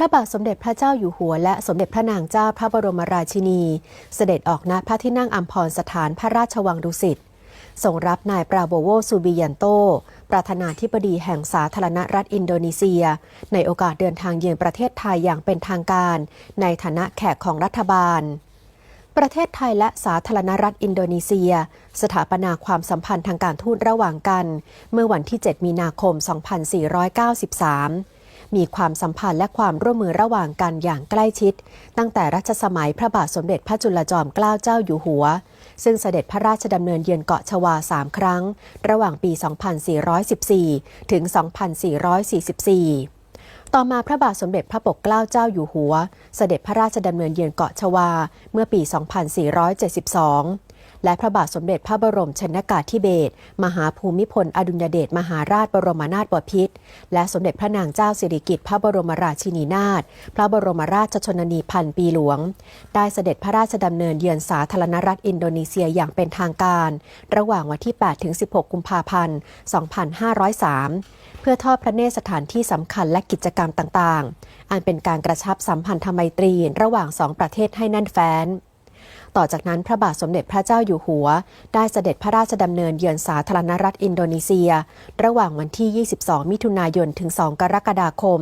ระบาทสมเด็จพระเจ้าอยู่หัว และสมเด็จพระนางเจ้าพระบรมราชินี เสด็จออกณพระที่นั่งอัมพรสถานพระราชวังดุสิตทรงรับนายปราโบโวซูบิยันโต ประธานาธิบดีแห่งสาธารณรัฐอินโดนีเซีย ในโอกาสเดินทางเยือนประเทศไทยอย่างเป็นทางการ ในฐานะแขกของรัฐบาล ประเทศไทยและสาธารณรัฐอินโดนีเซีย สถาปนาความสัมพันธ์ทางการทูตระหว่างกัน เมื่อวันที่ 7 มีนาคม 2493 มีความสัมพันธ์และความร่วมมือระหว่างกันอย่างใกล้ชิด ตั้งแต่รัชสมัยพระบาทสมเด็จพระจุลจอมเกล้าเจ้าอยู่หัว ซึ่งเสด็จพระราชดำเนินเยือนเกาะชวาสามครั้ง ระหว่างปี 2414 ถึง 2444ต่อมาพระบาทสมเด็จพระปกเกล้าเจ้าอยู่หัว เสด็จพระราชดำเนินเยือนเกาะชวา เมื่อปี 2472 และพระบาทสมเด็จพระบรมชนกาธิเบศรมหาภูมิพล อดุลยเดชมหาราชบรมนาถบพิตรและสมเด็จพระนางเจ้าสิริกิติ์พระบรมราชินีนาถพระบรมราชชนนีพันปีหลวง ได้เสด็จพระราชดำเนินเยือนสาธารณรัฐอินโดนีเซียอย่างเป็นทางการ ระหว่างวันที่ 8 ถึง 16 กุมภาพันธ์ 2503 เพื่อทอดพระเนตรสถานที่สำคัญและกิจกรรมต่างๆ อันเป็นการกระชับสัมพันธไมตรีระหว่างสองประเทศให้แน่นแฟ้น ต่อจากนั้นพระบาทสมเด็จพระเจ้าอยู่หัว ได้เสด็จพระราชดำเนินเยือนสาธารณรัฐอินโดนีเซีย ระหว่างวันที่ 22 มิถุนายนถึง 2 กรกฎาคม